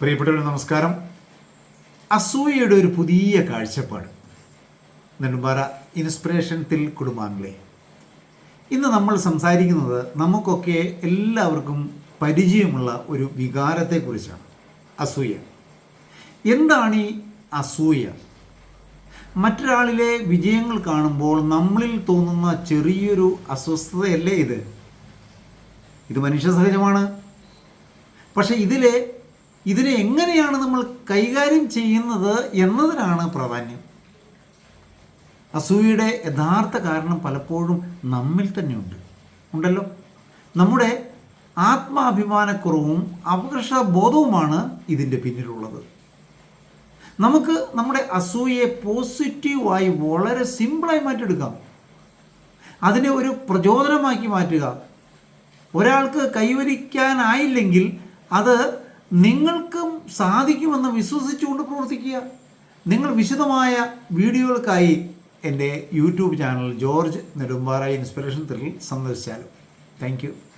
പ്രിയപ്പെട്ടവരെ നമസ്കാരം. അസൂയയുടെ ഒരു പുതിയ കാഴ്ചപ്പാട്. നെടുമ്പാറ ഇൻസ്പിറേഷൻ തിൽ കുടുംബാംഗ്ലേ ഇന്ന് നമ്മൾ സംസാരിക്കുന്നത് നമുക്കൊക്കെ എല്ലാവർക്കും പരിചയമുള്ള ഒരു വികാരത്തെക്കുറിച്ചാണ്. അസൂയ. എന്താണ് ഈ അസൂയ? മറ്റൊരാളിലെ വിജയങ്ങൾ കാണുമ്പോൾ നമ്മളിൽ തോന്നുന്ന ചെറിയൊരു അസ്വസ്ഥതയല്ലേ ഇത്? ഇത് മനുഷ്യ സഹജമാണ് പക്ഷെ ഇതിലെ ഇതിനെ എങ്ങനെയാണ് നമ്മൾ കൈകാര്യം ചെയ്യുന്നത് എന്നതിനാണ് പ്രാധാന്യം. അസൂയയുടെ യഥാർത്ഥ കാരണം പലപ്പോഴും നമ്മിൽ തന്നെയുണ്ട്. ഉണ്ടല്ലോ? നമ്മുടെ ആത്മാഭിമാനക്കുറവും അപകർഷ ബോധവുമാണ് ഇതിന്റെ പിന്നിലുള്ളത്. നമുക്ക് നമ്മുടെ അസൂയയെ പോസിറ്റീവായി വളരെ സിമ്പിളായി മാറ്റിയെടുക്കാം. അതിനെ ഒരു പ്രചോദനമാക്കി മാറ്റുക. ഒരാൾക്ക് കൈവരിക്കാനായില്ലെങ്കിൽ അത് നിങ്ങൾക്കും സാധിക്കുമെന്ന് വിശ്വസിച്ചുകൊണ്ട് പ്രവർത്തിക്കുക. നിങ്ങൾ വിശദമായ വീഡിയോകൾക്കായി എന്റെ YouTube channel George Nedumpara inspiration thrill സന്ദർശിച്ചാലും. Thank